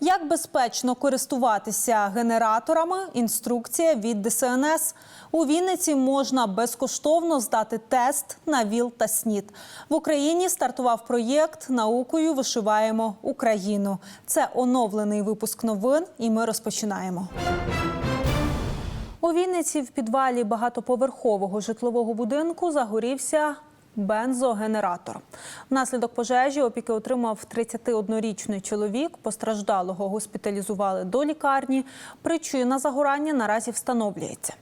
Як безпечно користуватися генераторами? Інструкція від ДСНС. У Вінниці можна безкоштовно здати тест на ВІЛ та СНІД. В Україні стартував проєкт Наукою вишиваємо Україну. Це оновлений випуск новин, і ми розпочинаємо. У Вінниці в підвалі багатоповерхового житлового будинку загорівся бензогенератор. Внаслідок пожежі опіки отримав 31-річний чоловік. Постраждалого госпіталізували до лікарні. Причина загорання наразі встановлюється.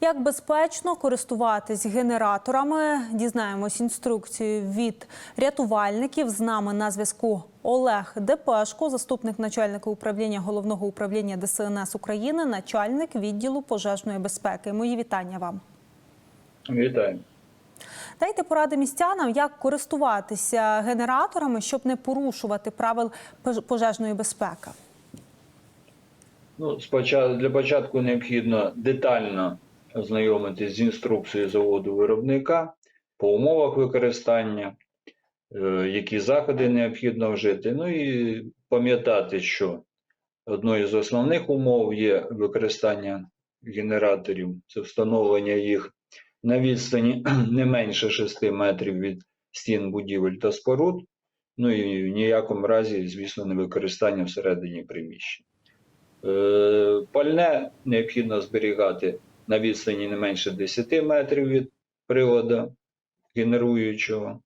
Як безпечно користуватись генераторами, дізнаємось інструкцію від рятувальників. З нами на зв'язку Олег Депешко, заступник начальника управління головного управління ДСНС України, начальник відділу пожежної безпеки. Мої вітання вам. Вітаю. Дайте поради містянам, як користуватися генераторами, щоб не порушувати правил пожежної безпеки. Ну, спочатку для початку необхідно детально ознайомитись з інструкцією заводу виробника по умовах використання, е, які заходи необхідно вжити. Ну і пам'ятати, що одною з основних умов є використання генераторів, це встановлення їх на відстані не менше 6 метрів від стін будівель та споруд. Ну і в ніякому разі, звісно, не використання всередині приміщення. Е, Пальне необхідно зберігати на відстані не менше 10 метрів від приладу генеруючого.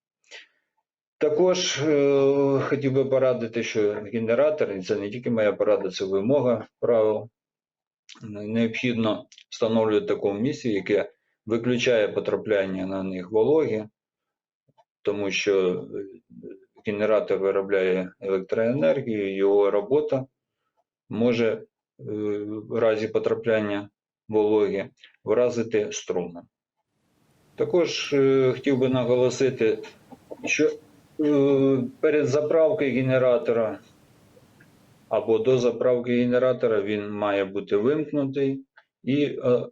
Також е, хотів би порадити, що генератор, і це не тільки моя порада, це вимога правил. Необхідно встановлювати в такому місці, яке виключає потрапляння на них вологи, тому що е, генератор виробляє електроенергію, його робота може е, в разі потрапляння вологи вразити струмом. Також е, хотів би наголосити, що перед заправкою генератора або до заправки генератора він має бути вимкнутий і е,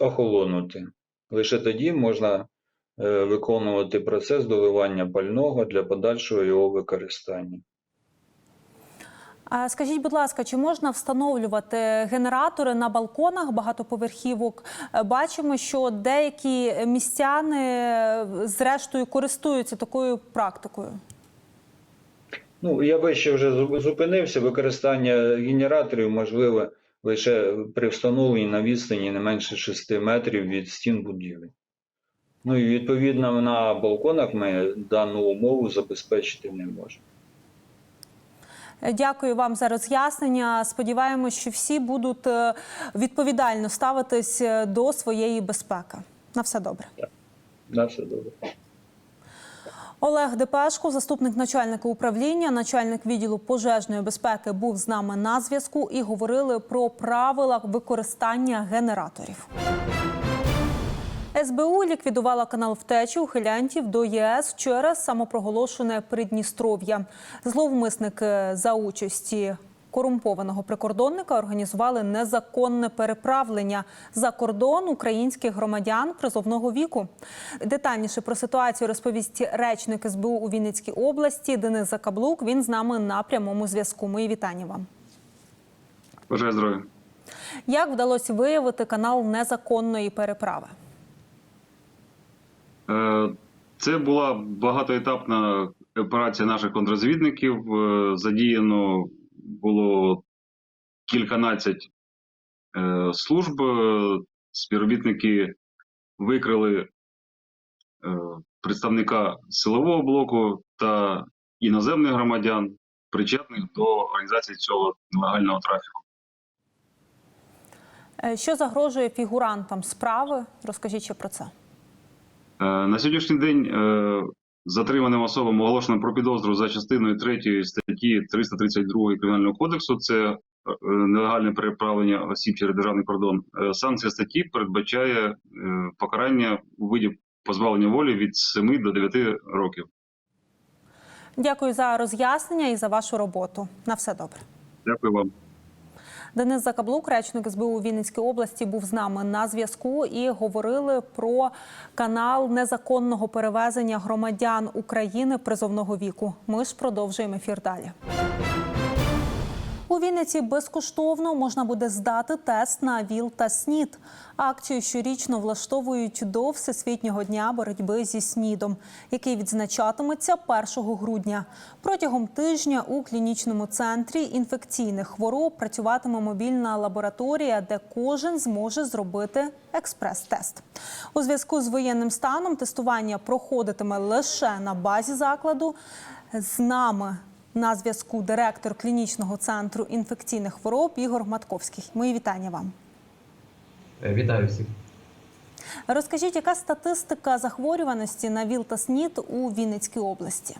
охолонути. Лише тоді можна е, виконувати процес доливання пального для подальшого його використання. Скажіть, будь ласка, чи можна встановлювати генератори на балконах багатоповерхівок? Е, Бачимо, що деякі містяни е, зрештою користуються такою практикою. Ну, я вище вже зупинився. Використання генераторів можливе лише при встановленні на відстані не менше 6 метрів від стін будівлі. Ну і відповідно на балконах ми дану умову забезпечити не можемо. Дякую вам за роз'яснення. Сподіваємось, що всі будуть е, відповідально ставитись е, до своєї безпеки. На все добре. На все добре. Олег Депешко, заступник начальника управління, начальник відділу пожежної безпеки, був з нами на зв'язку і говорили про правила використання генераторів. СБУ ліквідувала канал втечі ухилянтів до ЄС через самопроголошене Придністров'я. Зловмисники за участі корумпованого прикордонника організували незаконне переправлення за кордон українських громадян призовного віку. Детальніше про ситуацію розповість речник СБУ у Вінницькій області Денис Закаблук. Він з нами на прямому зв'язку. Мої вітання вам. Бажаю здоров'я. Як вдалося виявити канал незаконної переправи? Е, Це була багатоетапна операція наших контррозвідників. Е, Задіяно було кільканадцять е, служб. Е, Співробітники викрили е, представника силового блоку та іноземних громадян, причетних до організації цього нелегального трафіку. Що загрожує фігурантам справи? Розкажіть ще про це. На сьогоднішній день затриманим особам оголошено про підозру за частиною 3 статті 332 Кримінального кодексу. Це е, нелегальне переправлення осіб через державний кордон. Е, Санкція статті передбачає е, покарання у виді позбавлення волі від 7 до 9 років. Дякую за роз'яснення і за вашу роботу. На все добре. Дякую вам. Денис Закаблук, речник СБУ Вінницькій області, був з нами на зв'язку і говорили про канал незаконного перевезення громадян України призовного віку. Ми ж продовжуємо ефір далі. У Вінниці безкоштовно можна буде здати тест на ВІЛ та СНІД. Акцію щорічно влаштовують до Всесвітнього дня боротьби зі СНІДом, який відзначатиметься 1 грудня. Протягом тижня у клінічному центрі інфекційних хвороб працюватиме мобільна лабораторія, де кожен зможе зробити експрес-тест. У зв'язку з воєнним станом тестування проходитиме лише на базі закладу. З нами на зв'язку директор клінічного центру інфекційних хвороб Ігор Матковський. Мої вітання вам. Е, Вітаю всіх. Розкажіть, яка статистика захворюваності на ВІЛ та СНІД у Вінницькій області?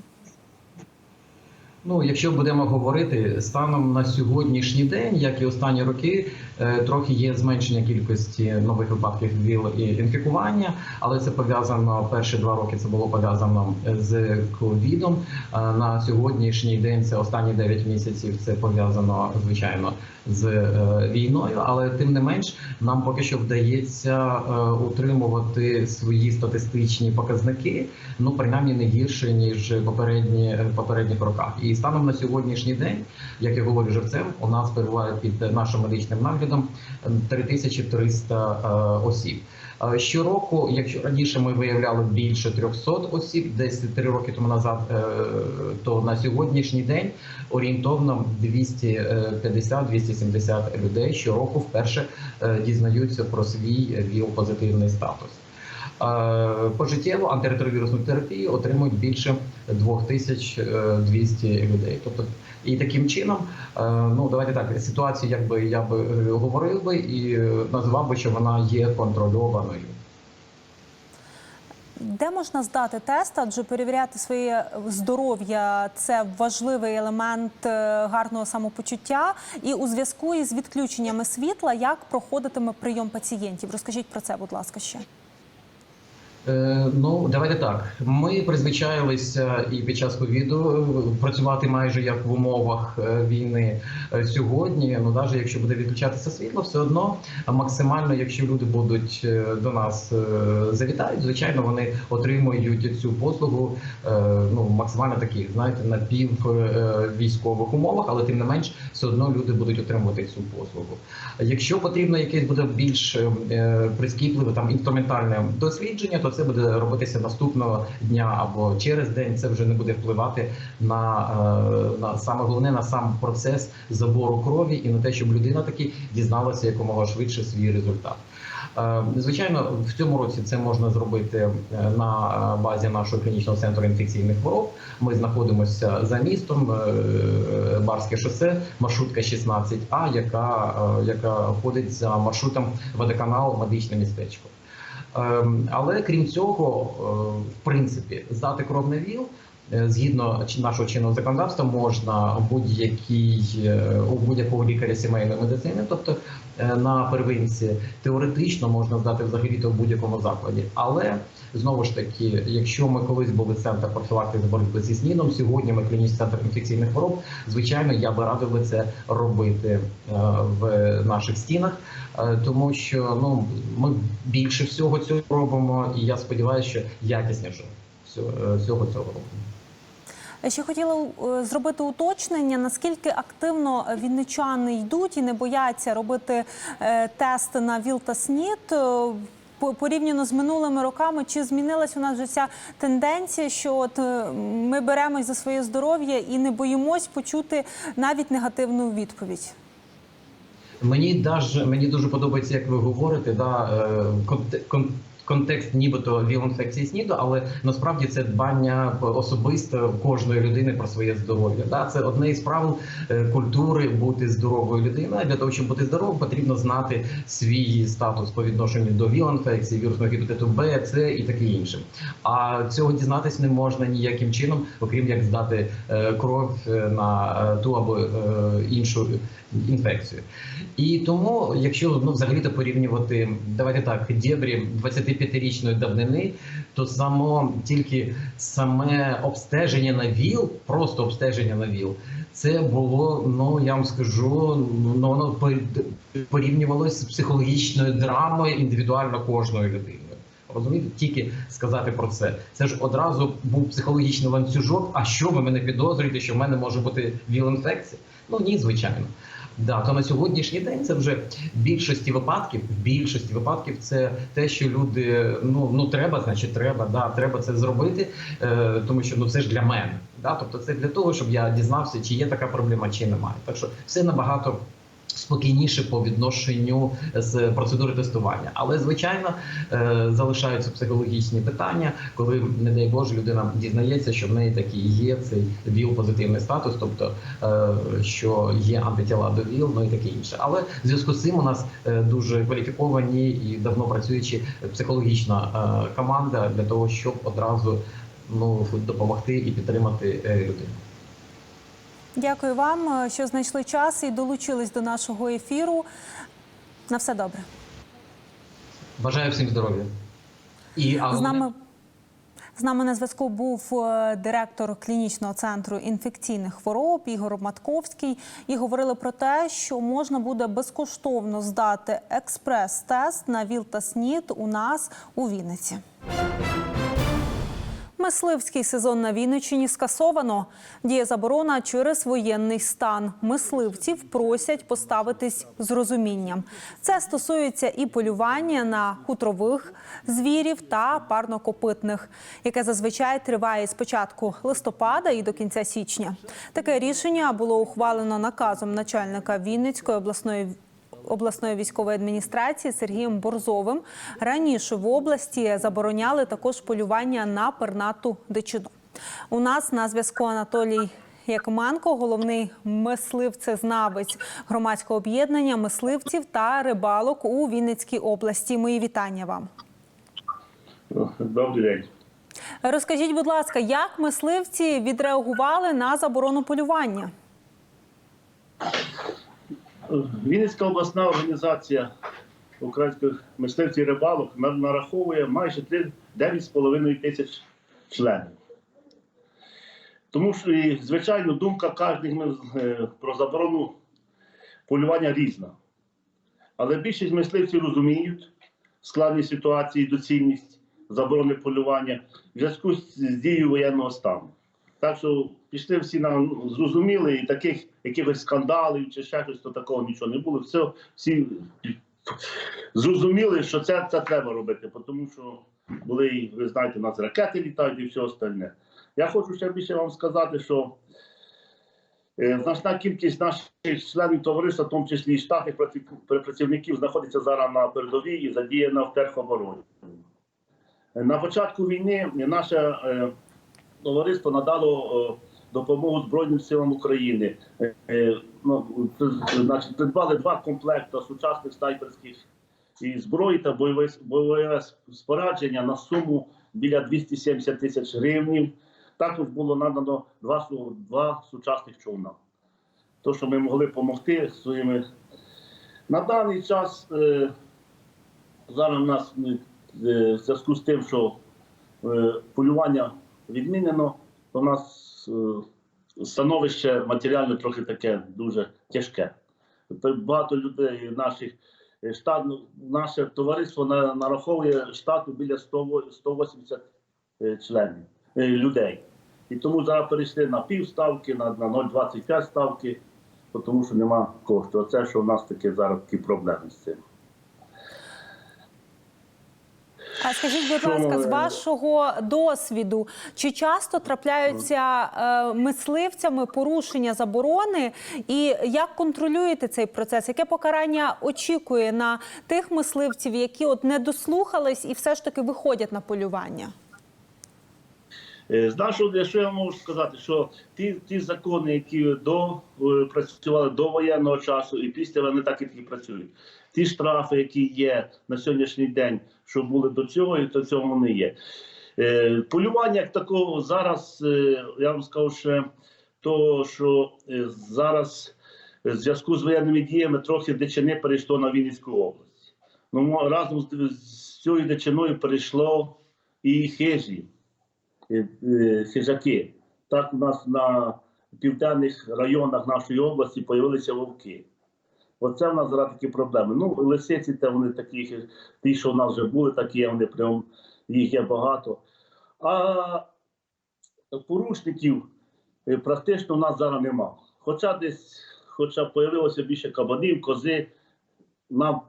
Ну, якщо будемо говорити станом на сьогоднішній день, як і останні роки, е, трохи є зменшення кількості нових випадків ВІЛ і інфікування, але це пов'язано перші два роки. Це було пов'язано з ковідом. На сьогоднішній день це останні 9 місяців. Це пов'язано звичайно з е, війною, але тим не менш нам поки що вдається е, утримувати свої статистичні показники, ну принаймні не гірше ніж попередні попередніх роках. І станом на сьогоднішній день, як я говорю живцем, у нас перебуває під нашим медичним наглядом е, 3300 е, осіб. Е, Щороку, якщо раніше ми виявляли більше 300 осіб, десь три роки тому назад, е, то на сьогоднішній день орієнтовно 250-270 людей щороку вперше дізнаються про свій ВІЛ-позитивний статус. Е, Пожиттєво антиретровірусну терапію отримують більше 2200 людей. Тобто, і таким чином, е, ну давайте так, ситуацію, якби я би е, говорив би і е, назвав би, що вона є контрольованою. Де можна здати тест, адже перевіряти своє здоров'я це важливий елемент е, гарного самопочуття. І у зв'язку із відключеннями світла, як проходитиме прийом пацієнтів? Розкажіть про це, будь ласка, ще. Е, Ну, давайте так. Ми призвичаїлися і під час ковіду е, працювати майже як в умовах е, війни сьогодні. Ну, навіть якщо буде відключатися світло, все одно максимально, якщо люди будуть до нас завітають, звичайно, вони отримують цю послугу ну максимально таких, знаєте, напів е, військових умовах, але тим не менш, все одно люди будуть отримувати цю послугу. Якщо потрібно якесь буде більш прискіпливе там інструментальне дослідження, то це буде робитися наступного дня або через день. Це вже не буде впливати на, е, на саме головне на сам процес забору крові і на те, щоб людина таки дізналася якомога швидше свій результат. Е, Звичайно, в цьому році це можна зробити е, на базі нашого клінічного центру інфекційних хвороб. Ми знаходимося за містом Барське шосе, маршрутка 16А, яка, е, яка ходить за маршрутом водоканал Медичне містечко. Ем, Але крім цього, е, в принципі, здати кров на ВІЛ згідно чи- нашого чинного законодавства можна будь-якій е, у будь-якого лікаря сімейної медицини, тобто е, на первинці теоретично можна здати взагалі то в будь-якому закладі. Але знову ж таки, якщо ми колись були центр профілактики боротьби зі СНІДом, сьогодні ми клінічний центр інфекційних хвороб. Звичайно, я би радив би це робити е, в наших стінах, е, тому що ну ми більше всього цього робимо, і я сподіваюся, що якісніше е, всього цього робимо. Ще хотіла е, зробити уточнення, наскільки активно вінничани йдуть і не бояться робити е, тест на ВІЛ та СНІД. е, Порівняно з минулими роками, чи змінилась у нас вже ця тенденція, що от ми беремось за своє здоров'я і не боїмось почути навіть негативну відповідь? Мені даже мені дуже подобається, як ви говорите, да контекст, нібито віл-інфекції СНІДу, але насправді це дбання особисто кожної людини про своє здоров'я. Да, це одне із правил е, культури бути здоровою людиною. Для того, щоб бути здоровим, потрібно знати свій статус по відношенню до віл-інфекції, вірусного гепатиту Б, С і таке інше. А цього дізнатись не можна ніяким чином, окрім як здати е, кров е, на ту або іншу інфекцію. І тому, якщо ну, взагалі-то порівнювати, давайте так, дєбрі 25-річної давнини, то само тільки саме обстеження на ВІЛ, просто обстеження на ВІЛ, це було, ну я вам скажу, ну воно порівнювалося з психологічною драмою індивідуально кожної людини. Розумієте, тільки сказати про це. Це ж одразу був психологічний ланцюжок. А що ви мене підозрюєте, що в мене може бути віл-інфекція? Ну ні, звичайно. Да, то на сьогоднішній день це вже в більшості випадків, в більшості випадків це те, що люди ну ну треба, значить треба, да, треба це зробити, е, тому що ну це ж для мене. Да, тобто це для того, щоб я дізнався, чи є така проблема, чи немає. Так що все набагато спокійніше по відношенню з процедури тестування. Але звичайно е, залишаються психологічні питання, коли, не дай Боже, людина дізнається, що в неї такий є цей ВІЛ-позитивний статус, тобто е, що є антитіла до ВІЛ, ну і таке інше. Але в зв'язку з цим у нас е, дуже кваліфіковані і давно працюючі психологічна команда для того, щоб одразу ну допомогти і підтримати людину. Дякую вам, е, що знайшли час і долучились до нашого ефіру. На все добре. Бажаю всім здоров'я. І а З нами з нами на зв'язку був е, директор клінічного центру інфекційних хвороб Ігор Матковський. І говорили про те, що можна буде безкоштовно здати експрес-тест на ВІЛ та СНІД у нас у Вінниці. Мисливський сезон на Вінниччині скасовано. Діє заборона через воєнний стан. Мисливців просять поставитись з розумінням. Це стосується і полювання на хутрових звірів та парнокопитних, яке зазвичай триває з початку листопада і до кінця січня. Таке рішення було ухвалено наказом начальника Вінницької обласної обласної військової адміністрації Сергієм Борзовим. Раніше в області забороняли також полювання на пернату дичину. У нас на зв'язку Анатолій Якименко, головний мисливцезнавець громадського об'єднання мисливців та рибалок у Вінницькій області. Мої вітання вам. Добрий день. Розкажіть, будь ласка, як мисливці відреагували на заборону полювання? Вінницька обласна організація українських мисливців і рибалок нараховує майже три- 9,5 тисяч членів. Тому що, звичайно, думка кожного е, про заборону полювання різна. Але більшість мисливців розуміють складність ситуації, доцільність заборони полювання в зв'язку з дією воєнного стану. Так що пішли всі на зрозуміли, і таких якихось скандалів чи ще щось, то такого нічого не було. Все, всі зрозуміли, що це, це треба робити, тому що були, ви знаєте, у нас ракети літають і все остальне. Я хочу ще більше вам сказати, що е, значна кількість наших членів товариства, в тому числі і штатних працівників, знаходиться зараз на передовій і задіяна в терхобороні. На початку війни наше е, товариство надало е, допомогу Збройним силам України. Е, е, ну, значить, придбали два комплекти сучасних снайперських і зброї та бойове, бойове спорядження на суму біля 270 тисяч гривнів. Також було надано два, два сучасних човна. То, що ми могли допомогти своїми. На даний час е, зараз у нас е, в зв'язку з тим, що е, полювання відмінено, у нас становище матеріально трохи таке дуже тяжке. Багато людей наших е, штат, наше товариство на- нараховує штату біля 100, 180 е, членів е, людей. І тому зараз перейшли на півставки, на, на 0,25 ставки, тому що нема кошту. Оце що в нас таке зараз такі проблеми з цим. А скажіть, будь ласка, з вашого досвіду, чи часто трапляються е, мисливцями порушення заборони, і як контролюєте цей процес? Яке покарання очікує на тих мисливців, які от не дослухались і все ж таки виходять на полювання? Е, З нашого, що я можу сказати, що ті, ті закони, які до е, працювали до воєнного часу, і після вони так і таки працюють. Ті штрафи, які є на сьогоднішній день, що були до цього, і до цього вони є. Е, Полювання як такого зараз, е, я вам скажу ще то, що е, зараз в зв'язку з воєнними діями трохи дичини перейшло на Вінницьку область. Ну, разом з, цією дичиною перейшло і хижі. Хижаки. Так у нас на південних районах нашої області появилися вовки. Оце в нас зараз такі проблеми. Ну, лисиці, те вони такі, ті, що в нас вже були, такі, вони прям їх є багато. А порушників е, практично в нас зараз нема. Хоча десь, хоча появилося більше кабанів, кози, нам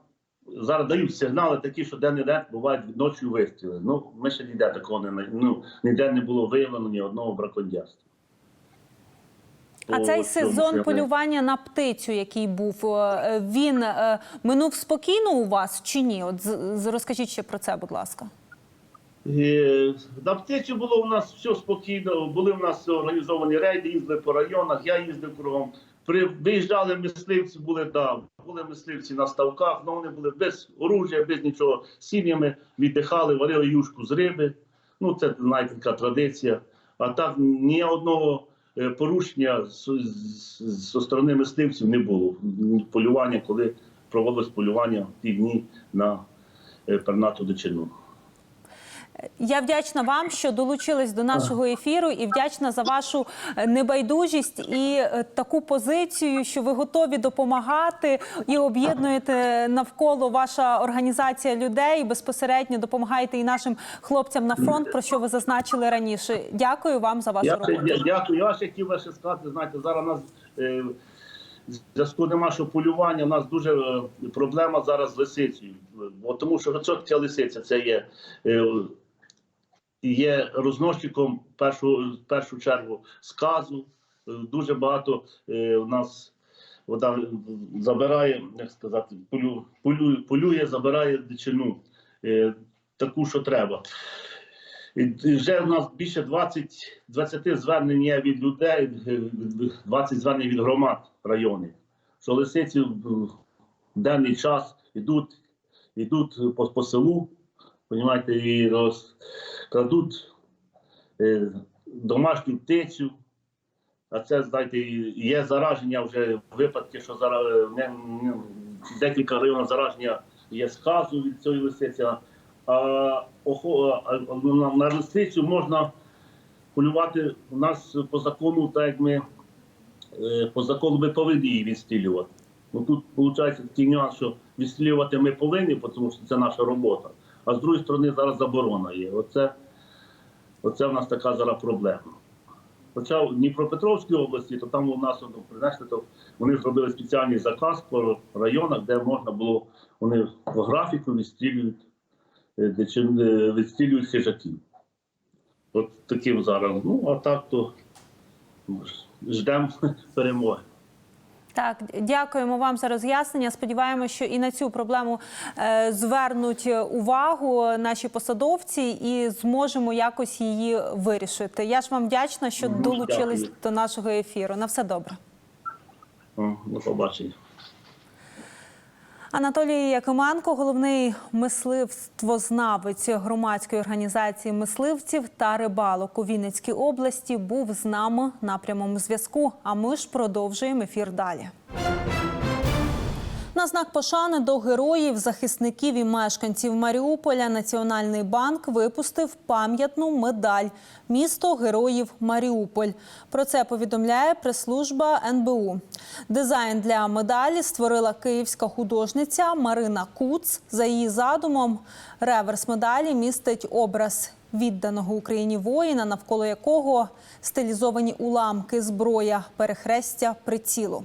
зараз дають сигнали такі, що день день бувають ночі вистріли. Ну, ми ще ніде такого не ну, ніде не було виявлено ні одного браконьєрства. А цей в сезон полювання на птицю, який був, е, він е, минув спокійно у вас чи ні? От розкажіть ще про це, будь ласка. Е, На птицю було у нас все спокійно. Були у нас організовані рейди, їздили по районах, я їздив кругом. При виїжджали мисливці, були да, були мисливці на ставках, але вони були без оружия, без нічого. Сім'ями віддихали, варили юшку з риби. Ну, це знаєте, така традиція. А так ні одного порушення з, з, зі сторони мисливців не було. Полювання, коли проводилось полювання в ті дні на е, пернату дичину. Я вдячна вам, що долучились до нашого ефіру, і вдячна за вашу е, небайдужість і е, таку позицію, що ви готові допомагати і об'єднуєте навколо ваша організація людей. і Безпосередньо допомагаєте і нашим хлопцям на фронт, про що ви зазначили раніше. Дякую вам за вашу Я, роботу. я, дякую. Я ще хотів би ще сказати, знаєте, зараз у нас е, зв'язку нема що полювання, у нас дуже е, проблема зараз з лисицею. Бо тому що що таке лисиця? Це є, е, є розносчиком першу, першу чергу сказу. Е, Дуже багато е, у нас вода забирає, як сказати, полю, полю, полює, забирає дичину. Е, таку, що треба. І вже в нас більше 20, 20 звернень є від людей, е, 20 звернень від громад районів. Що лисиці в денний час йдуть, йдуть по, по селу, понімаєте, і розкрадуть е, домашню птицю. А це, знаєте, є зараження вже випадки, що зараз не, декілька гривень зараження є сказу від цієї лисиці. А, а, на, лисицю можна полювати у нас по закону, так як ми е, по закону ми повинні її відстрілювати. Ну тут виходить такий нюанс, що відстрілювати ми повинні, тому що це наша робота. А з другої сторони зараз заборона є. Оце, оце в нас така зараз проблема. Хоча в Дніпропетровській області, то там у нас принесли, то вони зробили спеціальний заказ по районах, де можна було, вони по графіку відстрілюють е, де е, відстрілюють хижаків. От таким зараз. Ну, а так то ждемо перемоги. Так, дякуємо вам за роз'яснення. Сподіваємося, що і на цю проблему е, звернуть увагу наші посадовці і зможемо якось її вирішити. Я ж вам вдячна, що долучились дякую. до нашого ефіру. На все добре. До побачення. Анатолій Якименко, головний мисливствознавець громадської організації мисливців та рибалок у Вінницькій області, був з нами на прямому зв'язку. А ми ж продовжуємо ефір далі. На знак пошани до героїв, захисників і мешканців Маріуполя Національний банк випустив пам'ятну медаль Місто героїв Маріуполь. Про це повідомляє прес-служба НБУ. Дизайн для медалі створила київська художниця Марина Куц. За її задумом, реверс медалі містить образ відданого Україні воїна, навколо якого стилізовані уламки, зброя, перехрестя, прицілу.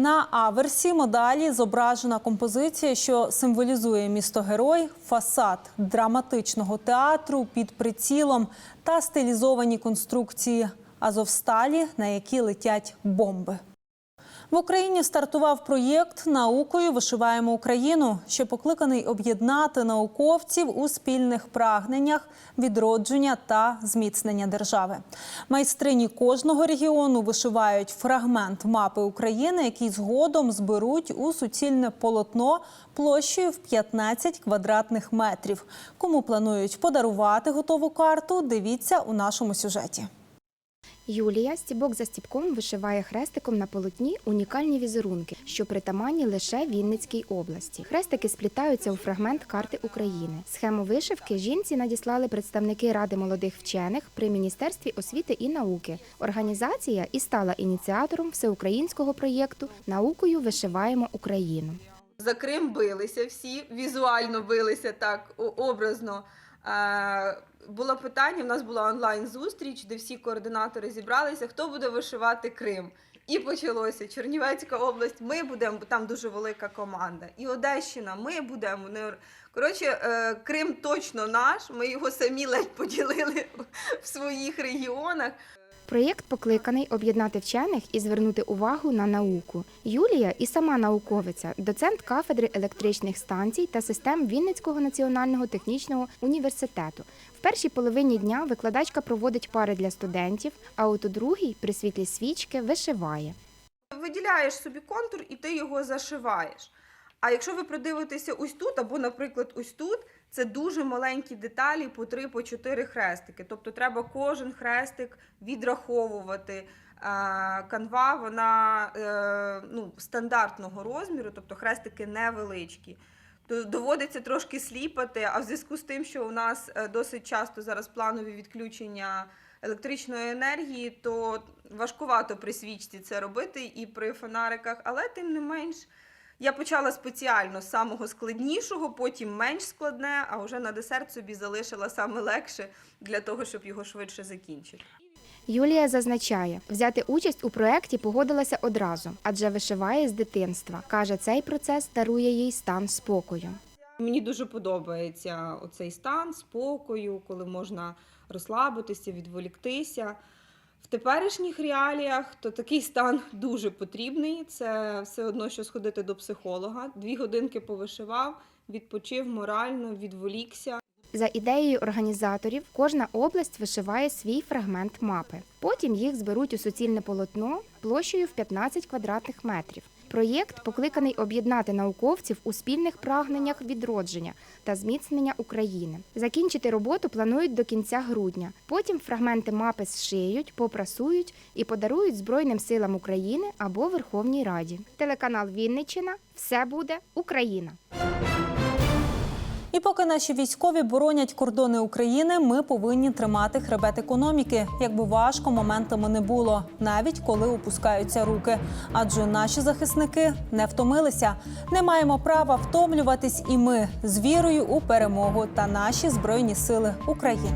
На аверсі медалі зображена композиція, що символізує місто герой, фасад драматичного театру під прицілом та стилізовані конструкції Азовсталі, на які летять бомби. В Україні стартував проєкт Наукою вишиваємо Україну, що покликаний об'єднати науковців у спільних прагненнях відродження та зміцнення держави. Майстрині кожного регіону вишивають фрагмент мапи України, який згодом зберуть у суцільне полотно площею в 15 квадратних метрів. Кому планують подарувати готову карту? Дивіться у нашому сюжеті. Юлія стібок за стібком вишиває хрестиком на полотні унікальні візерунки, що притаманні лише Вінницькій області. Хрестики сплітаються у фрагмент карти України. Схему вишивки жінці надіслали представники Ради молодих вчених при Міністерстві освіти і науки. Організація і стала ініціатором всеукраїнського проєкту Наукою вишиваємо Україну. За Крим билися всі, візуально билися так образно. Було питання, в нас була онлайн-зустріч, де всі координатори зібралися, хто буде вишивати Крим. І почалося Чернівецька область, ми будемо, там дуже велика команда. І Одещина, ми будемо. Коротше, е, Крим точно наш, ми його самі ледь поділили в своїх регіонах. Проєкт покликаний об'єднати вчених і звернути увагу на науку. Юлія і сама науковиця, доцент кафедри електричних станцій та систем Вінницького національного технічного університету. В першій половині дня викладачка проводить пари для студентів, а от у другій при світлі свічки вишиває. виділяєш собі контур і ти його зашиваєш. А якщо ви придивитеся ось тут, або, наприклад, ось тут, це дуже маленькі деталі по 3 по 4 хрестики. Тобто треба кожен хрестик відраховувати. Канва вона е, ну, стандартного розміру, тобто хрестики невеличкі. Доводиться трошки сліпати, а в зв'язку з тим, що у нас е, досить часто зараз планові відключення електричної енергії, то важкувато при свічці це робити і при фонариках, але тим не менш. Я почала спеціально з самого складнішого, потім менш складне, а вже на десерт собі залишила саме легше для того, щоб його швидше закінчити. Юлія зазначає, взяти участь у проєкті погодилася одразу, адже вишиває з дитинства. Каже, цей процес дарує їй стан спокою. Мені дуже подобається оцей стан спокою, коли можна розслабитися, відволіктися. В теперішніх реаліях то такий стан дуже потрібний. Це все одно, що сходити до психолога. Дві годинки повишивав, відпочив морально, відволікся. За ідеєю організаторів, кожна область вишиває свій фрагмент мапи. Потім їх зберуть у суцільне полотно площею в 15 квадратних метрів. Проєкт покликаний об'єднати науковців у спільних прагненнях відродження та зміцнення України. Закінчити роботу планують до кінця грудня. Потім фрагменти мапи зшиють, попрасують і подарують Збройним силам України або Верховній Раді. Телеканал Вінниччина все буде Україна. І поки наші військові боронять кордони України, ми повинні тримати хребет економіки, якби важко моментами не було, навіть коли опускаються руки. Адже наші захисники не втомилися. Не маємо права втомлюватись, і ми з вірою у перемогу та наші збройні сили України.